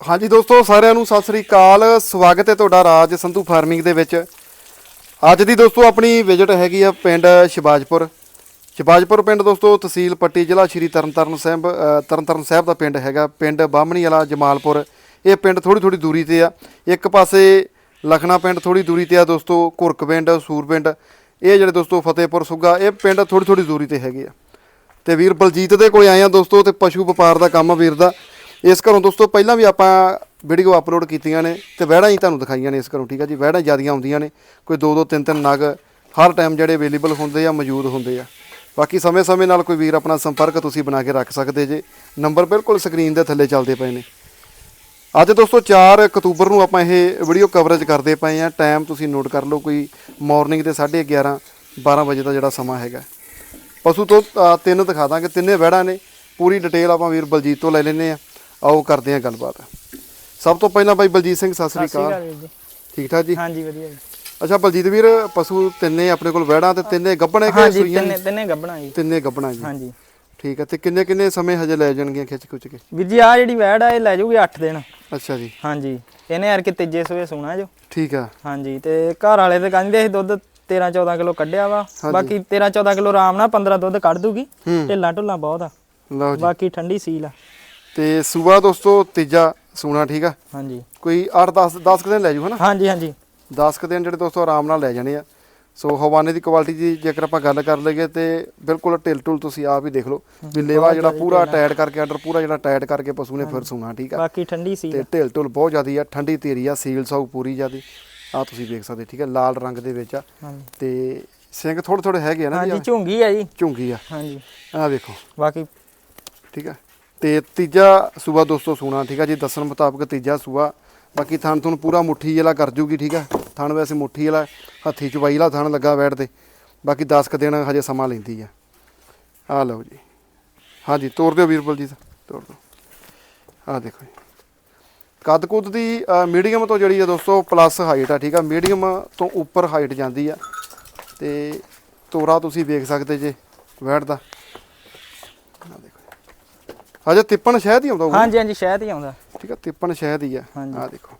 ਹਾਂਜੀ ਦੋਸਤੋ, ਸਾਰਿਆਂ ਨੂੰ ਸਤਿ ਸ੍ਰੀ ਅਕਾਲ। ਸਵਾਗਤ ਹੈ ਤੁਹਾਡਾ ਰਾਜ ਸੰਧੂ ਫਾਰਮਿੰਗ ਦੇ ਵਿੱਚ। ਅੱਜ ਦੀ ਦੋਸਤੋ, ਆਪਣੀ ਵਿਜ਼ਿਟ ਹੈਗੀ ਆ ਪਿੰਡ ਸ਼ਿਵਾਜਪੁਰ। ਸ਼ਿਵਾਜਪੁਰ ਪਿੰਡ ਦੋਸਤੋ, ਤਹਿਸੀਲ ਪੱਟੀ, ਜ਼ਿਲ੍ਹਾ ਸ਼੍ਰੀ ਤਰਨਤਾਰਨ ਸਾਹਿਬ ਤਰਨਤਾਰਨ ਸਾਹਿਬ ਦਾ ਪਿੰਡ ਹੈਗਾ। ਪਿੰਡ ਬਾਹਮਣੀ ਵਾਲਾ ਜਮਾਲਪੁਰ। ਇਹ ਪਿੰਡ ਥੋੜੀ ਥੋੜੀ ਦੂਰੀ ਤੇ ਆ। ਇੱਕ ਪਾਸੇ ਲਖਣਾ ਪਿੰਡ ਥੋੜੀ ਦੂਰੀ ਤੇ ਆ ਦੋਸਤੋ, ਘੁਰਕ ਪਿੰਡ, ਸੂਰ ਪਿੰਡ। ਇਹ ਜਿਹੜੇ ਦੋਸਤੋ, ਫਤਿਹਪੁਰ ਸੁੱਗਾ, ਇਹ ਪਿੰਡ ਥੋੜੀ ਥੋੜੀ ਦੂਰੀ ਤੇ ਹੈਗੇ ਆ। ਤੇ ਵੀਰ ਬਲਜੀਤ ਦੇ ਕੋਲ ਆਏ ਆ ਦੋਸਤੋ, ਤੇ ਪਸ਼ੂ ਵਪਾਰ ਦਾ ਕੰਮ ਆ ਵੀਰ ਦਾ। ਇਸ ਘਰੋਂ ਦੋਸਤੋ, ਪਹਿਲਾਂ ਵੀ ਆਪਾਂ ਵੀਡੀਓ ਅਪਲੋਡ ਕੀਤੀਆਂ ਨੇ ਤੇ ਵਹਿੜਾਂ ਹੀ ਤੁਹਾਨੂੰ ਦਿਖਾਈਆਂ ਨੇ ਇਸ ਘਰੋਂ, ਠੀਕ ਆ ਜੀ? ਵਹਿੜਾਂ ਜਿਆਦੀਆਂ ਆਉਂਦੀਆਂ ਨੇ, ਕੋਈ ਦੋ ਦੋ, ਤਿੰਨ ਤਿੰਨ ਨਗ ਹਰ ਟਾਈਮ ਜਿਹੜੇ ਅਵੇਲੇਬਲ ਹੁੰਦੇ ਆ, ਮੌਜੂਦ ਹੁੰਦੇ ਆ। ਬਾਕੀ ਸਮੇਂ-ਸਮੇਂ ਨਾਲ ਕੋਈ ਵੀਰ ਆਪਣਾ ਸੰਪਰਕ ਤੁਸੀਂ ਬਣਾ ਕੇ ਰੱਖ ਸਕਦੇ ਜੇ। ਨੰਬਰ ਬਿਲਕੁਲ ਸਕਰੀਨ ਦੇ ਥੱਲੇ ਚੱਲਦੇ ਪਏ ਨੇ। ਅੱਜ ਦੋਸਤੋ 4 ਅਕਤੂਬਰ ਨੂੰ ਆਪਾਂ ਇਹ ਵੀਡੀਓ ਕਵਰੇਜ ਕਰਦੇ ਪਏ ਆ। ਟਾਈਮ ਤੁਸੀਂ ਨੋਟ ਕਰ ਲਓ, ਕੋਈ ਮਾਰਨਿੰਗ ਦੇ 11:30 12 ਵਜੇ ਦਾ ਜਿਹੜਾ ਸਮਾਂ ਹੈਗਾ। ਪਸ਼ੂ ਤੋਂ ਤਿੰਨ ਦਿਖਾ ਦਾਂਗੇ, ਤਿੰਨੇ ਵਹਿੜਾਂ ਨੇ। ਪੂਰੀ ਡਿਟੇਲ ਆਪਾਂ ਵੀਰ ਬਲਜੀਤ ਤੋਂ ਲੈ ਲੈਨੇ ਆ। ਆਓ ਕਰਦੇ ਆ ਗੱਲਬਾਤ। ਸਭ ਤੋਂ ਪਹਿਲਾਂ ਬਾਈ ਬਲਜੀਤ ਸਿੰਘ ਸਤਿ ਸ੍ਰੀ ਅਕਾਲ। ਵੀਰ ਜੀ। ਠੀਕ ਠਾਕ ਜੀ? ਹਾਂਜੀ ਵਧੀਆ ਜੀ। ਅੱਛਾ ਬਲਜੀਤ ਵੀਰ ਪਸ਼ੂ ਤਿੰਨੇ ਆਪਣੇ ਕੋਲ ਵਹਿੜਾਂ ਤੇ ਤਿੰਨੇ ਗੱਭਣੇ ਕਿ ਹਾਂਜੀ ਸੂਈਆਂ ਤਿੰਨੇ ਤਿੰਨੇ ਗੱਬਣਾ ਜੀ। ਤਿੰਨੇ ਗੱਭਣਾ ਜੀ। ਹਾਂਜੀ। ਠੀਕ ਹੈ ਤੇ ਕਿੰਨੇ ਕਿੰਨੇ ਸਮੇਂ ਹਜੇ ਲੈ ਜਾਣਗੀਆਂ ਖਿੱਚ ਖੁੱਚ ਕੇ? ਵੀਰ ਜੀ ਆ ਜਿਹੜੀ ਵੈੜ ਆ ਇਹ ਲੈ ਜਾਊਗੀ 8 ਦਿਨ। ਅੱਛਾ ਜੀ। ਹਾਂਜੀ। ਇਹਨੇ ਯਾਰ ਕਿ ਤੀਜੇ ਸਵੇ ਸੋਣਾ ਜੋ। ਠੀਕ ਆ। ਹਾਂਜੀ ਤੇ ਘਰ ਵਾਲੇ ਤੇ ਕਹਿੰਦੇ ਸੀ ਦੁੱਧ 13 14 ਕਿਲੋ ਕੱਢਿਆ ਵਾ। ਬਾਕੀ 13 14 ਕਿਲੋ ਆਰਾਮ ਨਾਲ 15 ਦੁੱਧ ਕੱਢ ਦੂਗੀ। ਹੂੰ। ਢਿੱਲਾ ਢੁੱਲਾ ਬਹੁਤ ਆ। ਲਓ ਜੀ। ਬਾਕੀ ਠੰਡੀ ਸੀਲ ਆ। ਤੇ ਸੂਆ ਦੋਸਤੋ ਤੀਜਾ ਸੂਣਾ ਠੀਕ ਆ? ਹਾਂਜੀ। ਕੋਈ 8 10 10 ਦਿਨ ਲੈ ਜੂ ਹਨਾ? ਹਾਂਜੀ ਹਾਂਜੀ। 10 ਦਿਨ ਜਿਹੜੇ ਦੋਸਤੋ ਆਰਾਮ ਨਾਲ ਲੈ ਜਾਣੇ ਆ। ਸੋ ਹਵਾਨੇ ਦੀ ਕੁਆਲਿਟੀ ਦੀ ਜੇਕਰ ਆਪਾਂ ਗੱਲ ਕਰ ਲਈਏ ਤੇ ਬਿਲਕੁਲ ਢਿਲ ਢੁਲ ਤੁਸੀਂ ਆਪ ਹੀ ਦੇਖ ਲਓ। ਵੀ ਲੇਵਾ ਜਿਹੜਾ ਪੂਰਾ ਟਾਇਟ ਕਰਕੇ ਆਰਡਰ ਪੂਰਾ ਜਿਹੜਾ ਟਾਇਟ ਕਰਕੇ ਪਸ਼ੂ ਨੇ ਫਿਰ ਸੂਣਾ ਠੀਕ ਆ? ਬਾਕੀ ਠੰਡੀ ਸੀਲ ਤੇ ਢਿਲ ਢੁਲ ਬਹੁਤ ਜ਼ਿਆਦੀ ਆ ਠੰਡੀ ਤੇਰੀ ਆ ਸੀਲ ਸਾਊ ਪੂਰੀ ਜ਼ਿਆਦੀ। ਆ ਤੁਸੀਂ ਵੇਖ ਸਕਦੇ ਠੀਕ ਆ ਲਾਲ ਰੰਗ ਦੇ ਵਿੱਚ ਆ। ਤੇ ਸਿੰਘ ਥੋੜੇ ਥੋੜੇ ਹੈਗੇ ਆ ਨਾ ਜੀ ਹਾਂਜੀ ਝੁੰਗੀ ਆ ਜੀ। ਝੁੰਗੀ ਆ। ਹਾਂਜੀ। ਆ ਵੇਖੋ। ਬਾਕੀ ਠੀਕ ਆ? ਤੇ ਤੀਜਾ ਸੂਆ ਦੋਸਤੋ ਸੂਣਾ ਠੀਕ ਆ ਜੀ? ਦੱਸਣ ਮੁਤਾਬਕ ਤੀਜਾ ਸੂਆ ਬਾਕੀ ਥਣ ਤੁਹਾਨੂੰ ਪੂਰਾ ਮੁੱਠੀ ਵਾਲਾ ਕਰ ਜੂਗੀ, ਠੀਕ ਆ? ਥਣ ਵੈਸੇ ਮੁੱਠੀ ਵਾਲਾ, ਹੱਥੀ ਚਵਾਈ ਵਾਲਾ ਥਣ ਲੱਗਾ ਬੈਠ ਤੇ ਬਾਕੀ 10 ਕ ਦਿਨ ਹਜੇ ਸਮਾਂ ਲੈਂਦੀ ਆ। ਆ ਲਓ ਜੀ। ਹਾਂਜੀ ਤੋੜ ਦਿਓ ਵੀਰਬਲ ਜੀ ਤੋੜ ਦਿਓ। ਆ ਦੇਖੋ ਜੀ। ਕੱਦ ਕੁੱਦ ਦੀ ਮੀਡੀਅਮ ਤੋਂ ਜਿਹੜੀ ਆ ਦੋਸਤੋ, ਪਲੱਸ ਹਾਈਟ ਆ, ਠੀਕ ਆ? ਮੀਡੀਅਮ ਤੋਂ ਉੱਪਰ ਹਾਈਟ ਜਾਂਦੀ ਆ। ਤੇ ਤੋਰਾ ਤੁਸੀਂ ਵੇਖ ਸਕਦੇ ਜੇ ਵੈੜ ਦਾ। ਆ ਦੇਖੋ। ਅਜੇ ਤਿੱਪਣ ਸ਼ਹਿਦ ਹੀ ਆਉਂਦਾ ਹੋਊਗਾ। ਹਾਂਜੀ ਹਾਂਜੀ ਸ਼ਹਿਦ ਹੀ ਆਉਂਦਾ। ਠੀਕ ਆ ਤਿੱਪਣ ਸ਼ਹਿਦ ਹੀ ਆ। ਹਾਂਜੀ। ਆ ਦੇਖੋ।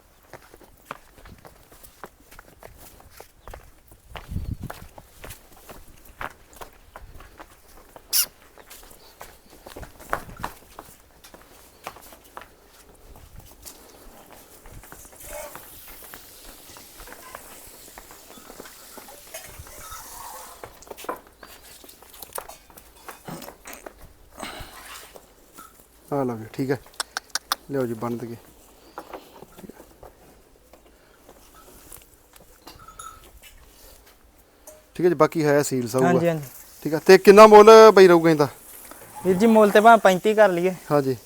ਆ ਲਓ ਜੀ ਠੀਕ ਹੈ। ਲਿਓ ਜੀ ਬੰਦ ਕੇ ਠੀਕ ਹੈ ਜੀ ਬਾਕੀ ਹੈ ਸੀਲ ਹਾਂਜੀ ਸਾਊਗਾ ਹਾਂਜੀ। ਠੀਕ ਹੈ ਤੇ ਕਿੰਨਾ ਮੁੱਲ ਬਈ ਰਹੂਗਾ ਇਹਦਾ? ਵੀਰ ਜੀ ਮੁੱਲ ਤੇ ਭਾਵੇਂ 35 ਕਰ ਲਈਏ। ਹਾਂਜੀ।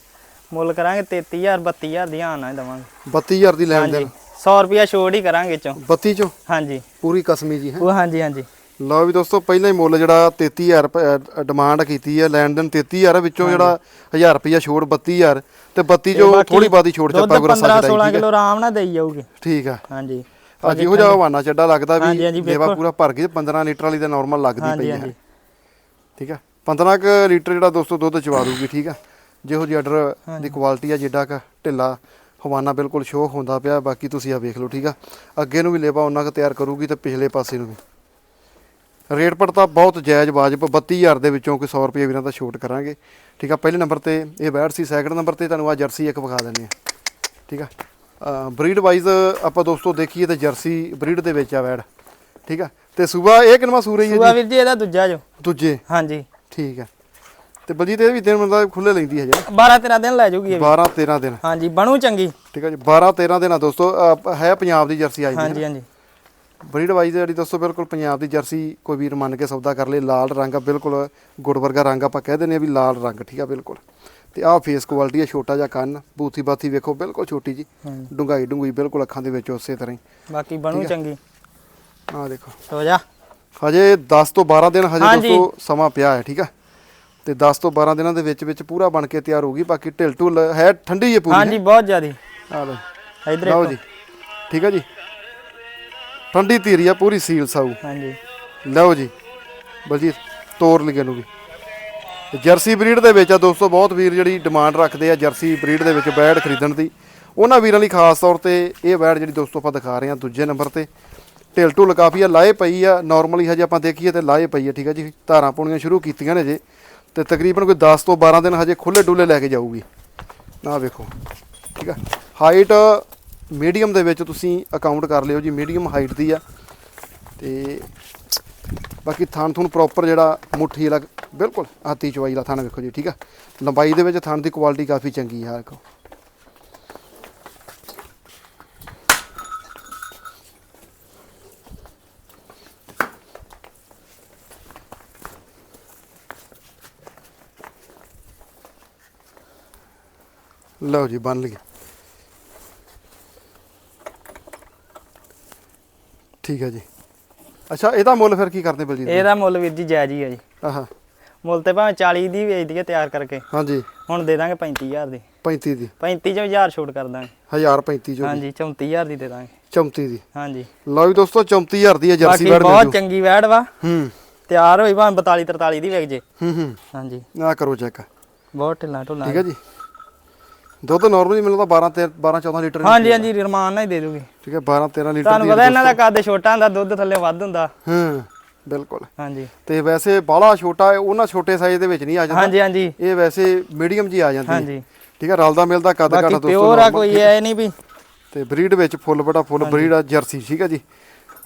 ਮੁੱਲ ਕਰਾਂਗੇ 33000 32000 ਦੀ ਆਣਾ ਦਵਾਂਗੇ। 32000 ਦੀ ਲੈਣ ਹਾਂਜੀ ਦੇਣ 100 ਰੁਪਿਆ ਛੋੜ ਹੀ ਕਰਾਂਗੇ ਚੋਂ। 32 ਚੋਂ? ਹਾਂਜੀ। ਪੂਰੀ ਕਸਮੀ ਜੀ ਹੈ? ਉਹ ਹਾਂਜੀ ਹਾਂਜੀ। ਲਓ ਵੀ ਦੋਸਤੋ ਪਹਿਲਾਂ ਹੀ ਮੁੱਲ ਜਿਹੜਾ 33000 ਡਿਮਾਂਡ ਕੀਤੀ ਹੈ ਲੈਣ ਦੇਣ 33000 ਵਿੱਚੋਂ ਜਿਹੜਾ 1000 ਰੁਪਿਆ ਛੋੜ 32000 ਤੇ 32 ਚੋਂ ਬਾਕੀ ਥੋੜੀ ਬਾਦੀ ਛੋੜ ਚੱਪਾ ਕੋਈ ਰਸਾ 15 16 ਚੜਾਈ ਕਿਲੋ ਆਰਾਮ ਨਾਲ ਦੇਈ ਜਾਊਗੀ। ਠੀਕ ਆ। ਹਾਂਜੀ। ਆ ਜਿਹੋ ਜਿਹਾ ਹਵਾਨਾ ਚੱਡਾ ਲੱਗਦਾ ਵੀ ਵੇਖੋ। ਪੂਰਾ ਭਰ ਕੇ 15 ਲੀਟਰ ਵਾਲੀ ਦਾ ਨਾਰਮਲ ਲੱਗਦੀ ਪਈ ਹੈ। ਹਾਂਜੀ। ਠੀਕ ਆ। 15 ਕ ਲੀਟਰ ਜਿਹੜਾ ਦੋਸਤੋ ਦੁੱਧ ਚਵਾ ਦੂਗੀ ਠੀਕ ਆ। ਜਿਹੋ ਜਿਹੀ ਆਰਡਰ ਦੀ ਕੁਆਲਿਟੀ ਆ ਜਿੱਡਾ ਕ ਢਿੱਲਾ ਹਵਾਨਾ ਬਿਲਕੁਲ ਸ਼ੋਅ ਹੁੰਦਾ ਪਿਆ ਬਾਕੀ ਤੁਸੀਂ ਆ ਵੇਖ ਲਓ ਠੀਕ ਆ। ਅੱਗੇ ਨੂੰ ਵੀ ਲੇਵਾ ਉਹਨਾਂ ਕ ਤਿਆਰ ਕਰੂਗੀ ਤੇ ਪਿਛਲੇ ਪਾਸੇ ਨੂੰ ਵੀ। ਰੇਟ ਪਰ ਤਾਂ ਬਹੁਤ ਜਾਇਜ਼ ਵਾਜਬ 32000 ਦੇ ਵਿੱਚੋਂ ਕੋਈ 100 ਰੁਪਏ ਵੀਰਾਂ ਦਾ ਛੋਟ ਕਰਾਂਗੇ। ਠੀਕ ਆ ਪਹਿਲੇ ਨੰਬਰ ਤੇ ਇਹ ਬੈਟ ਸੀ ਸੈਕਿੰਡ ਨੰਬਰ ਤੇ ਤੁਹਾਨੂੰ ਆ ਜਰਸੀ ਇੱਕ ਵਿਖਾ ਦਿੰਦੇ ਆ ਠੀਕ ਆ ਬਰੀਡ ਵਾਈਜ਼ ਆਪਾਂ ਦੋਸਤੋ ਦੇਖੀਏ ਤੇ ਜਰਸੀ ਬਰੀਡ ਦੇ ਵਿੱਚ ਆ ਵੈੜ ਠੀਕ ਆ ਤੇ ਸੂਬਾ ਇਹ ਕਿਨਵਾ ਸੂਰਈ ਹੈ ਸੂਆ ਵੀਰ ਜੀ ਇਹਦਾ ਦੂਜਾ ਜੋ। ਦੂਜੇ? ਹਾਂਜੀ। ਠੀਕ ਆ ਤੇ ਬਲਜੀਤ ਇਹ ਵੀ ਦਿਨ ਮਤਲਬ ਖੁੱਲੇ ਲੈਂਦੀ ਹੈ ਜੀ। 12 13 ਦਿਨ ਲੈ ਜਾਊਗੀ ਇਹ ਵੀ। 12 13 ਦਿਨ। ਹਾਂਜੀ ਬਣੂ ਚੰਗੀ। ਠੀਕ ਆ ਜੀ 12 13 ਦਿਨ ਆ ਦੋਸਤੋ ਹੈ ਪੰਜਾਬ ਦੀ ਜਰਸੀ ਆਈ ਦੀ ਹਾਂਜੀ ਹਾਂਜੀ। ਬਰੀਡ ਵਾਈਜ਼ ਜਿਹੜੀ ਦੋਸਤੋ ਬਿਲਕੁਲ ਪੰਜਾਬ ਦੀ ਜਰਸੀ ਕੋਈ ਵੀਰ ਮੰਨ ਕੇ ਸੌਦਾ ਕਰ ਲੇ ਲਾਲ ਰੰਗ ਆ ਬਿਲਕੁਲ ਗੁੜ ਵਰਗਾ ਰੰਗ ਆਪਾਂ ਕਹਿ ਦਿੰਦੇ ਆ ਵੀ ਲਾਲ ਰੰਗ ਠੀਕ ਆ ਬਿਲਕੁਲ। ਤੇ ਆਹ ਫੇਸ ਕੁਆਲਿਟੀ ਆ ਛੋਟਾ ਜਿਹਾ ਕੰਨ ਬੂਥੀ ਬਾਥੀ ਵੇਖੋ ਬਿਲਕੁਲ ਛੋਟੀ ਜੀ। ਡੁੰਗਾਈ ਡੁੰਗਈ ਬਿਲਕੁਲ ਅੱਖਾਂ ਦੇ ਵਿੱਚ ਉਸੇ ਤਰ੍ਹਾਂ ਹੀ। ਬਾਕੀ ਬਣੂ ਚੰਗੀ। ਆਹ ਦੇਖੋ। ਹੋ ਜਾ। ਹਜੇ 10 ਤੋਂ 12 ਦਿਨ ਹਜੇ ਹਾਂਜੀ। ਦੋਸਤੋ ਸਮਾਂ ਪਿਆ ਹੈ ਠੀਕ ਆ। ਤੇ 10 ਤੋਂ 12 ਦਿਨਾਂ ਦੇ ਵਿੱਚ ਵਿੱਚ ਪੂਰਾ ਬਣ ਕੇ ਤਿਆਰ ਹੋਊਗੀ ਬਾਕੀ ਢਿਲ ਢੁਲ ਹੈ ਠੰਡੀ ਹੈ ਪੂਰੀ ਹਾਂਜੀ ਬਹੁਤ ਜ਼ਿਆਦੀ। ਆ ਲਓ ਇਧਰ ਲਓ ਜੀ। ਠੀਕ ਆ ਜੀ। ਠੰਡੀ ਧੀਰੀ ਆ ਪੂਰੀ ਸੀਲ ਸਾਊ। ਹਾਂਜੀ। ਲਓ ਜੀ ਬਲਜੀਤ ਤੋਰ ਲਿਗੇ ਨੂੰ ਵੀ। ਜਰਸੀ ਬਰੀਡ ਦੇ ਵਿੱਚ ਆ ਦੋਸਤੋ ਬਹੁਤ ਵੀਰ ਜਿਹੜੀ ਡਿਮਾਂਡ ਰੱਖਦੇ ਆ ਜਰਸੀ ਬਰੀਡ ਦੇ ਵਿੱਚ ਬੈੜ ਖਰੀਦਣ ਦੀ। ਉਹਨਾਂ ਵੀਰਾਂ ਲਈ ਖਾਸ ਤੌਰ ਤੇ ਇਹ ਵੈੜ ਜਿਹੜੀ ਦੋਸਤੋ ਆਪਾਂ ਦਿਖਾ ਰਹੇ ਹਾਂ ਦੂਜੇ ਨੰਬਰ ਤੇ। ਢਿਲ ਢੁਲ ਕਾਫੀ ਆ ਲਾਏ ਪਈ ਆ ਨਾਰਮਲੀ ਹਜੇ ਆਪਾਂ ਦੇਖੀਏ ਤੇ ਲਾਏ ਪਈ ਆ ਠੀਕ ਆ ਜੀ ਧਾਰਾਂ ਪਾਉਣੀਆਂ ਸ਼ੁਰੂ ਕੀਤੀਆਂ ਨੇ ਜੇ। ਤੇ ਤਕਰੀਬਨ ਕੋਈ 10 ਤੋਂ 12 ਦਿਨ ਹਜੇ ਖੁੱਲੇ ਡੁੱਲੇ ਲੈ ਕੇ ਜਾਊਗੀ। ਆਹ ਵੇਖੋ ਠੀਕ ਆ। ਹਾਈਟ ਮੀਡੀਅਮ ਦੇ ਵਿੱਚ ਤੁਸੀਂ ਅਕਾਊਂਟ ਕਰ ਲਿਓ ਜੀ, ਮੀਡੀਅਮ ਹਾਈਟ ਦੀ ਆ। ਤੇ ਬਾਕੀ ਥਣ ਥੁਣ ਪ੍ਰੋਪਰ ਜਿਹੜਾ ਮੁੱਠੀ ਵਾਲਾ, ਬਿਲਕੁਲ ਹਾਥੀ ਚਵਾਈ ਵਾਲਾ ਥਣ ਵੇਖੋ ਜੀ, ਠੀਕ ਆ? ਲੰਬਾਈ ਦੇ ਵਿੱਚ ਥਣ ਦੀ ਕੁਆਲਿਟੀ ਕਾਫੀ ਚੰਗੀ ਆ ਆਹ ਦੇਖੋ ਲਓ ਜੀ, ਬਣ ਲਈ। ਠੀਕ ਹੈ ਜੀ। ਅੱਛਾ ਇਹਦਾ ਮੁੱਲ ਫਿਰ ਕੀ ਕਰਦੇ ਬਲਜੀਤ ਜੀ? ਇਹਦਾ ਮੁੱਲ ਵੀਰ ਜੀ ਜਾਇਜ਼ ਹੀ ਆ ਜੀ। ਆਹਾ। ਮੁੱਲ ਤੇ ਭਾਵੇਂ 40 ਦੀ ਵੇਚ ਦਈਏ ਤਿਆਰ ਕਰਕੇ। ਹਾਂਜੀ। ਹੁਣ ਦੇ ਦਾਂਗੇ 35000 ਦੀ। 35 ਦੀ। 35 ਚ 1000 ਛੋਟ ਕਰ ਦਾਂਗੇ। 1035 ਜੋ ਹਾਂਜੀ 34000 ਦੀ ਦੇ ਦਾਂਗੇ। 34 ਦੀ। ਹਾਂਜੀ। ਲਓ ਵੀ ਦੋਸਤੋ 34000 ਦੀ ਹੈ ਜਰਸੀ ਬਾਕੀ ਬੈਡ ਮਿਲ ਬਹੁਤ ਜੂ ਚੰਗੀ ਵੈੜ ਵਾ। ਹੂੰ। ਤਿਆਰ ਹੋਈ ਭਾਵੇਂ 42 43 ਦੀ ਵੇਚ ਜੇ। ਹੂੰ ਹੂੰ। ਹਾਂਜੀ। ਨਾ ਕਰੋ ਚੈੱਕ। ਬਹੁਤ ਢਿੱਲਾ ਢੁੱਲਾ। ਠੀਕ ਹੈ ਜੀ। ਦੁੱਧ ਨਾਰਮਲੀ ਮਿਲਦਾ 12 13 12 14 ਲੀਟਰ ਹਾਂਜੀ ਹਾਂਜੀ ਰਮਾਨ ਨਾਲ ਹੀ ਦੇ ਦੂਗੀ। ਠੀਕ ਹੈ 12 13 ਲੀਟਰ ਤੁਹਾਨੂੰ ਪਤਾ ਇਹਨਾਂ ਦਾ ਕੱਦ ਛੋਟਾ ਹੁੰਦਾ ਦੁੱਧ ਥੱਲੇ ਵੱਧ ਹੁੰਦਾ। ਹਾਂ ਬਿਲਕੁਲ। ਹਾਂਜੀ। ਤੇ ਵੈਸੇ ਬਾਹਲਾ ਛੋਟਾ ਹੈ ਉਹਨਾਂ ਛੋਟੇ ਸਾਈਜ਼ ਦੇ ਵਿੱਚ ਨਹੀਂ ਆ ਜਾਂਦਾ। ਹਾਂਜੀ ਹਾਂਜੀ। ਇਹ ਵੈਸੇ ਮੀਡੀਅਮ ਜੀ ਆ ਜਾਂਦੀ ਹੈ। ਹਾਂਜੀ। ਠੀਕ ਹੈ ਰਲਦਾ ਮਿਲਦਾ ਕੱਦ ਬਾਕੀ ਘਾਟਾ ਦੋਸਤੋ ਪਿਓਰ ਆ। ਕੋਈ ਐ ਨਹੀਂ ਵੀ। ਤੇ ਬਰੀਡ ਵਿੱਚ ਫੁੱਲ ਬੜਾ ਫੁੱਲ ਬਰੀਡ ਆ ਜਰਸੀ ਠੀਕ ਆ ਜੀ।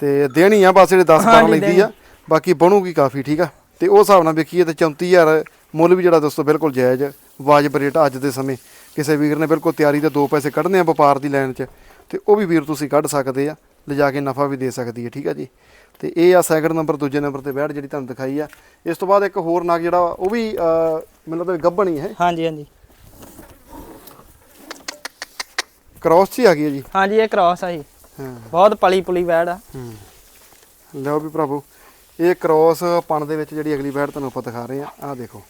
ਤੇ ਦੇਣੀ ਆ ਬਸ ਜਿਹੜੇ 10 ਕਰ ਹਾਂਜੀ, ਲੈਂਦੀ ਆ। ਬਾਕੀ ਬਣੂਗੀ ਕਾਫੀ ਠੀਕ ਆ। ਤੇ ਉਹ ਹਿਸਾਬ ਨਾਲ ਵੇਖੀਏ ਤੇ 34000 ਮੁੱਲ ਵੀ ਜਿਹੜਾ ਦੋਸਤੋ ਬਿਲਕੁਲ ਜਾਇਜ਼ ਵਾਜਬ ਰੇਟ ਅੱਜ ਦੇ ਸਮੇਂ। ਕਿਸੇ ਵੀਰ ਨੇ ਬਿਲਕੁਲ ਤਿਆਰੀ ਤੇ ਦੋ ਪੈਸੇ ਕੱਢਨੇ ਆ ਵਪਾਰ ਦੀ ਲਾਈਨ 'ਚ ਤੇ ਉਹ ਵੀ ਵੀਰ ਤੁਸੀਂ ਕੱਢ ਸਕਦੇ ਆ ਲਿਜਾ ਕੇ ਨਫਾ ਵੀ ਦੇ ਸਕਦੀ ਹੈ ਠੀਕ ਆ ਜੀ? ਤੇ ਇਹ ਆ ਸੈਕਿੰਡ ਨੰਬਰ ਦੂਜੇ ਨੰਬਰ ਤੇ ਬੈਠ ਜਿਹੜੀ ਤੁਹਾਨੂੰ ਦਿਖਾਈ ਆ। ਇਸ ਤੋਂ ਬਾਅਦ ਇੱਕ ਹੋਰ ਨਗ ਜਿਹੜਾ ਉਹ ਵੀ ਮੈਨੂੰ ਲੱਗਦਾ ਗੱਭਣੀ ਹੈ ਹਾਂਜੀ ਹਾਂਜੀ। ਕ੍ਰਾਸ ਹੀ ਆ ਗਈ ਹੈ ਜੀ? ਹਾਂਜੀ ਇਹ ਕ੍ਰਾਸ ਆ ਜੀ। ਹਾਂ। ਬਹੁਤ ਪਲੀ ਪੁਲੀ ਵੈੜ ਆ। ਹੂੰ। ਲਓ ਵੀ ਭਰਾਵੋ ਇਹ ਕ੍ਰੋਸ ਪਣ ਦੇ ਵਿੱਚ ਜਿਹੜੀ ਅਗਲੀ ਬੈਡ ਤੁਹਾਨੂੰ ਆਪਾਂ ਦਿਖਾ ਰਹੇ ਆ ਆਹ ਦੇਖੋ।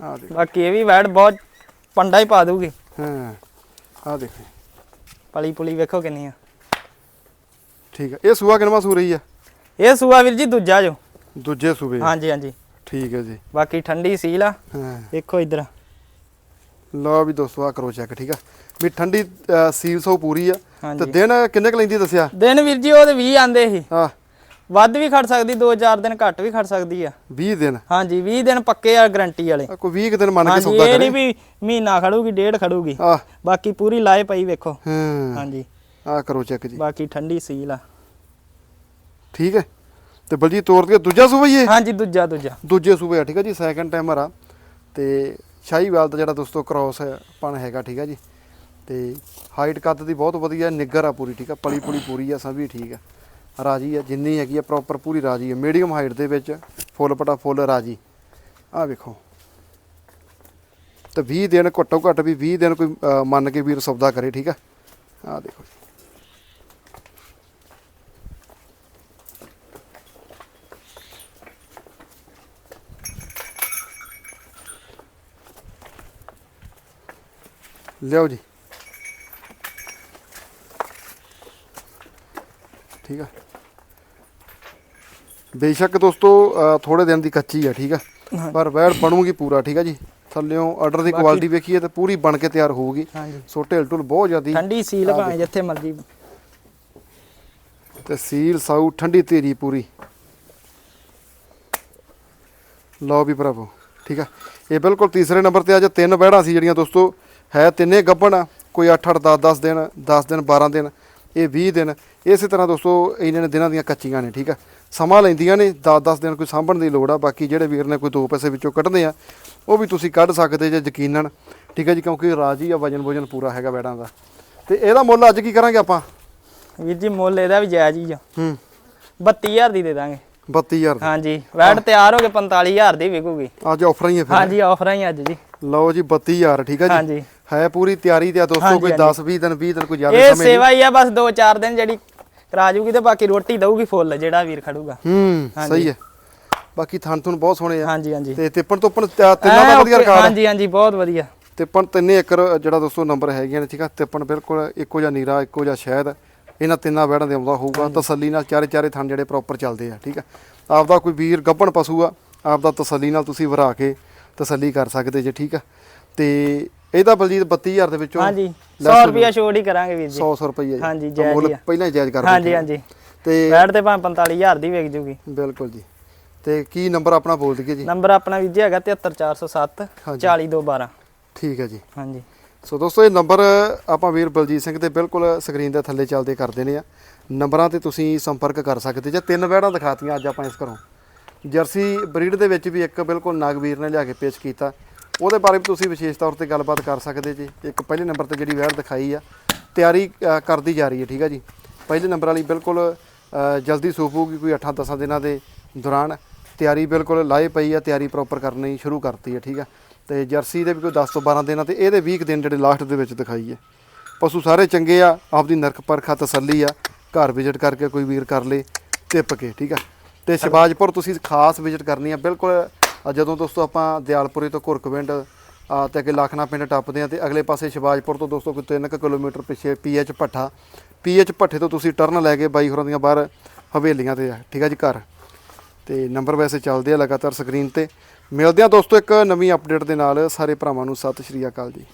ਦੇਖੋ। ਬਾਕੀ ਇਹ ਵੀ ਵੈੜ ਬਹੁਤ ਪੰਡਾ ਹੀ ਪਾ ਦੂਗੀ ਹਾਂ ਆਹ ਦੇਖੋ। ਪਲੀ ਪੁਲੀ ਵੇਖੋ ਕਿੰਨੀ ਆ ਠੀਕ ਹੈ ਇਹ ਸੂਆ ਕਿਨਵਾ ਸੂ ਰਹੀ ਆ? ਇਹ ਸੂਆ ਵੀਰ ਜੀ ਦੂਜਾ ਜੋ। ਦੂਜੇ ਸੂਬੇ ਹਾਂਜੀ ਹਾਂਜੀ। ਠੀਕ ਹੈ ਜੀ। ਬਾਕੀ ਠੰਡੀ ਸੀਲ ਆ। ਹਾਂ। ਦੇਖੋ ਇਧਰ। ਲਓ ਵੀ ਦੋਸਤੋ ਆ ਕਰੋ ਚੈੱਕ ਠੀਕ ਆ? ਵੀ ਠੰਡੀ ਸੀਲ ਸੋ ਪੂਰੀ ਆ। ਤੇ ਦਿਨ ਕਿੰਨੇ ਕੁ ਲੈਂਦੀ ਦੱਸਿਆ? ਦਿਨ ਵੀਰ ਜੀ ਉਹਦੇ 20 ਆਂਦੇ ਸੀ। ਆ ਵੱਧ ਵੀ ਖੜ ਸਕਦੀ 2-4 ਦਿਨ ਘੱਟ ਵੀ ਖੜ ਸਕਦੀ ਆ। 20 ਦਿਨ? ਹਾਂਜੀ 20 ਦਿਨ ਪੱਕੇ ਆ ਗਾਰੰਟੀ ਵਾਲੇ। ਕੋਈ 20 ਕੁ ਦਿਨ ਮੰਨ ਕੇ ਸੌਦਾ ਇਹ ਕਰੇ। ਨਹੀਂ ਵੀ ਮਹੀਨਾ ਖੜੂਗੀ ਡੇਢ ਖੜੂਗੀ। ਆ। ਬਾਕੀ ਪੂਰੀ ਲਾਏ ਪਈ ਵੇਖੋ। ਹਾਂ। ਹਾਂਜੀ। ਆ ਕਰੋ ਚੈੱਕ ਜੀ। ਬਾਕੀ ਠੰਡੀ ਸੀਲ ਆ। ਠੀਕ ਹੈ। ਤੇ ਬਲਜੀ ਤੋਰ ਕੇ ਦੂਜਾ ਸੂਬਾ ਹੀ ਹਾਂਜੀ ਦੂਜਾ ਦੂਜਾ। ਦੂਜੇ ਸੂਬੇ ਆ ਠੀਕ ਹੈ ਜੀ ਸੈਕੰਡ ਟਾਈਮਰ ਆ। ਤੇ ਸ਼ਾਹੀਵਾਲ ਦਾ ਜਿਹੜਾ ਦੋਸਤੋ ਕ੍ਰਾਸ ਪਣ ਹੈਗਾ ਠੀਕ ਹੈ ਜੀ। ਤੇ ਹਾਈਟ ਕੱਦ ਦੀ ਬਹੁਤ ਵਧੀਆ ਨਿੱਗਰ ਆ ਪੂਰੀ ਠੀਕ ਆ। ਪਲੀ ਪੁਲੀ ਪੂਰੀ ਆ ਸਭ ਵੀ ਠੀਕ ਆ। ਰਾਜੀ ਆ, ਜਿੰਨੀ ਹੈਗੀ ਆ ਪ੍ਰੋਪਰ ਪੂਰੀ ਰਾਜੀ ਆ। ਮੀਡੀਅਮ ਹਾਈਟ ਦੇ ਵਿੱਚ ਫੁੱਲ ਪਟਾ ਫੁੱਲ ਰਾਜੀ। ਆ ਵੇਖੋ। ਤੇ 20 ਦਿਨ ਘੱਟੋ ਘੱਟ ਵੀ 20 ਦਿਨ ਕੋਈ ਮੰਨ ਕੇ ਵੀਰ ਸੌਦਾ ਕਰੇ, ਠੀਕ ਆ? ਆ ਦੇਖੋ ਜੀ। ਲਿਆਓ ਜੀ। ਠੀਕ ਆ? ਬੇਸ਼ੱਕ ਦੋਸਤੋ ਥੋੜੇ ਦਿਨ ਦੀ ਕੱਚੀ ਆ ਠੀਕ ਆ? ਪਰ ਵੈੜ ਬਣੂਗੀ ਪੂਰਾ ਠੀਕ ਆ ਜੀ? ਥੱਲਿਓਂ ਆਰਡਰ ਦੀ ਕੁਆਲਿਟੀ ਵੇਖੀਏ ਤੇ ਪੂਰੀ ਬਣ ਕੇ ਤਿਆਰ ਹੋਊਗੀ। ਸੋ ਢਿਲ ਢੁਲ ਬਹੁਤ ਜ਼ਿਆਦੀ ਠੰਡੀ ਸੀਲ ਭਾਵੇਂ ਜਿੱਥੇ ਮਰਜ਼ੀ। ਤੇ ਸੀਲ ਸਾਊ ਠੰਡੀ ਤੇਰੀ ਪੂਰੀ। ਲਓ ਵੀ ਭਰਾਵੋ ਠੀਕ ਆ? ਇਹ ਬਿਲਕੁਲ ਤੀਸਰੇ ਨੰਬਰ ਤੇ ਅੱਜ ਤਿੰਨ ਬਹਿੜਾਂ ਸੀ ਜਿਹੜੀਆਂ ਦੋਸਤੋ ਹੈ ਤਿੰਨੇ ਗੱਭਣ ਕੋਈ 8 8 10 10 ਦਿਨ 10 ਦਿਨ 12 ਦਿਨ ਇਹ 20 ਦਿਨ। ਇਸੇ ਤਰ੍ਹਾਂ ਦੋਸਤੋ ਇਹਨਾਂ ਨੇ ਦਿਨਾਂ ਦੀਆਂ ਕੱਚੀਆਂ ਨੇ ਠੀਕ ਆ? ਸਮਾਂ ਲੈਂਦੀਆਂ ਨੇ 10 10 ਦਿਨ ਕੋਈ ਸਾਂਭਣ ਦੀ ਲੋੜ ਆ ਬਾਕੀ ਜਿਹੜੇ ਵੀਰ ਨੇ ਕੋਈ ਦੋ ਪੈਸੇ ਵਿੱਚੋਂ ਕੱਢਦੇ ਆ ਉਹ ਵੀ ਤੁਸੀਂ ਕੱਢ ਸਕਦੇ ਜੇ ਯਕੀਨਨ। ਠੀਕ ਹੈ ਜੀ ਕਿਉਂਕਿ ਰਾਜੀ ਆ ਵਜਨ ਵਜਨ ਪੂਰਾ ਹੈਗਾ ਬੈੜਾਂ ਦਾ। ਤੇ ਇਹਦਾ ਮੁੱਲ ਅੱਜ ਕੀ ਕਰਾਂਗੇ ਆਪਾਂ? ਵੀਰ ਜੀ ਮੁੱਲ ਇਹਦਾ ਵੀ ਜਾਇਜ਼ ਹੀ ਆ। ਹੂੰ। 32000 ਦੀ ਦੇ ਦਾਂਗੇ। 32000 ਦਾ। ਹਾਂਜੀ ਵੈਟ ਤਿਆਰ ਹੋ ਕੇ 45000 ਦੀ ਵਿਕੂਗੀ। ਅੱਜ ਆਫਰਾਂ ਹੀ ਹੈ ਫਿਰ। ਹਾਂਜੀ ਆਫਰਾਂ ਹੀ ਅੱਜ ਜੀ। ਲਓ ਜੀ 32000 ਠੀਕ ਹੈ ਜੀ। ਹਾਂਜੀ। ਹੈ ਪੂਰੀ ਤਿਆਰੀ ਤੇ ਆ ਦੋਸਤੋ ਕੋਈ ਹਾਂਜੀ। 10 20 ਦਿਨ 20 ਦਿਨ ਕੋਈ ਜ਼ਿਆਦਾ ਇਹ ਸਮੇਂ ਨਹੀਂ। ਸੇਵਾ ਹੀ ਆ ਬਸ 2-4 ਦਿਨ ਜਿਹੜੀ ਕਰਾ ਜੂਗੀ ਤੇ ਬਾਕੀ ਰੋਟੀ ਦਊਗੀ ਫੁੱਲ ਜਿਹੜਾ ਵੀਰ ਖੜੂਗਾ। ਹੂੰ। ਸਹੀ ਹੈ। ਬਾਕੀ ਥਣ ਥਣ ਬਹੁਤ ਸੋਹਣੇ ਆ। ਹਾਂਜੀ ਹਾਂਜੀ। ਤੇ ਤਿੱਪਣ ਤੋਪਣ ਤਿੰਨਾਂ ਦਾ ਵਧੀਆ ਰਿਕਾਰਡ ਹਾਂਜੀ ਹਾਂਜੀ ਬਹੁਤ ਵਧੀਆ। ਤਿੱਪਣ ਤਿੰਨੇ ਏਕੜ ਜਿਹੜਾ ਦੋਸਤੋ ਨੰਬਰ ਹੈਗੀਆਂ ਨੇ ਠੀਕ ਆ? ਤਿੱਪਣ ਬਿਲਕੁਲ ਇੱਕੋ ਜਿਹਾ ਨੀਰਾ ਇੱਕੋ ਜਿਹਾ ਸ਼ਹਿਦ। ਇਹਨਾਂ ਤਿੰਨਾਂ ਬੈੜਾਂ ਦੇ ਆਉਂਦਾ ਹੋਊਗਾ। ਤਸੱਲੀ ਨਾਲ ਚਾਰੇ ਚਾਰੇ ਥਣ ਜਿਹੜੇ ਪ੍ਰੋਪਰ ਚੱਲਦੇ ਆ ਠੀਕ ਆ? ਆਪਦਾ ਕੋਈ ਵੀਰ ਗੱਭਣ ਪਸ਼ੂ ਆ ਆਪਦਾ ਤਸੱਲੀ ਨਾਲ ਤੁਸੀਂ ਵਰਾ ਕੇ ਤਸੱਲੀ ਕਰ ਸਕਦੇ ਜੇ ਠੀਕ ਆ? ਤੇ ਇਹਦਾ ਬਲਜੀਤ 32000 ਦੇ ਵਿੱਚੋਂ ਹਾਂਜੀ 100 ਰੁਪਿਆ ਛੋੜ ਹੀ। ਕਰਾਂਗੇ ਵੀਰ ਜੀ। 100 100 ਰੁਪਏ ਹਾਂਜੀ, ਤਾਂ ਜਾਇਜ਼ ਮੁੱਲ ਹੀ। ਪਹਿਲਾਂ ਹੀ ਜਾਇਜ਼ ਕਰ ਹਾਂਜੀ। ਹਾਂਜੀ। ਤੇ ਬੈਠ ਤੇ ਭਾਵੇਂ 45000 ਦੀ ਵਿਕ ਜੂਗੀ। ਬਿਲਕੁਲ ਜੀ। ਤੇ ਕੀ ਨੰਬਰ ਆਪਣਾ ਬੋਲ ਦਈਏ ਜੀ? ਨੰਬਰ ਆਪਣਾ ਵੀਰ ਜੀ ਹੈਗਾ 73407 ਹਾਂਜੀ। 40212 ਠੀਕ ਹੈ ਜੀ। ਹਾਂਜੀ। ਸੋ ਦੋਸਤੋ ਇਹ ਨੰਬਰ ਆਪਾਂ ਵੀਰ ਬਲਜੀਤ ਸਿੰਘ ਤੇ ਬਿਲਕੁਲ ਸਕਰੀਨ ਦੇ ਥੱਲੇ ਚੱਲਦੇ ਕਰ ਦੇਣੇ ਆ। ਨੰਬਰਾਂ ਤੇ ਤੁਸੀਂ ਸੰਪਰਕ ਕਰ ਸਕਦੇ ਜੇ। ਤਿੰਨ ਵਹਿੜਾਂ ਦਿਖਾਤੀਆਂ ਅੱਜ ਆਪਾਂ ਇਸ ਘਰੋਂ। ਜਰਸੀ ਬਰੀਡ ਦੇ ਵਿੱਚ ਵੀ ਇੱਕ ਬਿਲਕੁਲ ਨਾਗਵੀਰ ਨੇ ਲਿਆ ਕੇ ਪੇਸ਼ ਕੀਤਾ। ਉਹਦੇ ਬਾਰੇ ਵੀ ਤੁਸੀਂ ਵਿਸ਼ੇਸ਼ ਤੌਰ ਤੇ ਗੱਲਬਾਤ ਕਰ ਸਕਦੇ ਜੀ। ਇੱਕ ਪਹਿਲੇ ਨੰਬਰ ਤੇ ਜਿਹੜੀ ਵਹਿੜ ਦਿਖਾਈ ਆ ਤਿਆਰੀ ਕਰਦੀ ਜਾ ਰਹੀ ਹੈ ਠੀਕ ਆ ਜੀ? ਪਹਿਲੇ ਨੰਬਰ ਵਾਲੀ ਬਿਲਕੁਲ ਜਲਦੀ ਸੂਪੂਗੀ ਕੋਈ 8-10 ਦਿਨਾਂ ਦੇ ਦੌਰਾਨ ਤਿਆਰੀ ਬਿਲਕੁਲ ਲਾਏ ਪਈ ਆ ਤਿਆਰੀ ਪ੍ਰੋਪਰ ਕਰਨੀ ਸ਼ੁਰੂ ਕਰਤੀ ਹੈ ਠੀਕ ਆ? ਤੇ ਜਰਸੀ ਦੇ ਵੀ ਕੋਈ 10 ਤੋਂ 12 ਦਿਨਾਂ ਤੇ ਇਹਦੇ 20 ਕੁ ਦਿਨ ਜਿਹੜੇ ਲਾਸਟ ਦੇ ਵਿੱਚ ਦਿਖਾਈ ਹੈ ਪਸ਼ੂ ਸਾਰੇ ਚੰਗੇ ਆ ਆਪਦੀ ਨਰਕ ਪਰਖਾ ਤਸੱਲੀ ਆ ਘਰ ਵਿਜ਼ਿਟ ਕਰਕੇ ਕੋਈ ਵੀਰ ਕਰ ਲੇ ਟਿੱਪ ਕੇ ਠੀਕ ਆ? ਤੇ ਸ਼ਿਵਾਜਪੁਰ ਤੁਸੀਂ ਖਾਸ ਵਿਜ਼ਿਟ ਕਰਨੀ ਆ ਬਿਲਕੁਲ ਜਦੋਂ ਦੋਸਤੋ ਆਪਾਂ ਦਿਆਲਪੁਰੇ ਤੋਂ ਘੁਰਕਵਿੰਡ ਆ ਤੇ ਅੱਗੇ ਲਖਨਾ ਪਿੰਡ ਟੱਪਦੇ ਆ ਤੇ ਅਗਲੇ ਪਾਸੇ ਸ਼ਿਵਾਜਪੁਰ ਤੋਂ ਦੋਸਤੋ ਕੋਈ 3 ਕਿਲੋਮੀਟਰ ਪਿੱਛੇ ਪੀਐਚ ਭੱਠਾ। ਪੀਐਚ ਭੱਠੇ ਤੋਂ ਤੁਸੀਂ ਟਰਨ ਲੈ ਕੇ ਬਾਈ ਹੋਰਾਂ ਦੀਆਂ ਬਾਹਰ ਹਵੇਲੀਆਂ ਤੇ ਆ। ਠੀਕ ਆ ਜੀ ਘਰ। ਤੇ ਨੰਬਰ ਵੈਸੇ ਚੱਲਦੇ ਆ ਲਗਾਤਾਰ ਸਕਰੀਨ ਤੇ। ਮਿਲਦੇ ਆ ਦੋਸਤੋ ਇੱਕ ਨਵੀਂ ਅਪਡੇਟ ਦੇ ਨਾਲ। ਸਾਰੇ ਭਰਾਵਾਂ ਨੂੰ ਸਤਿ ਸ਼੍ਰੀ ਅਕਾਲ ਜੀ।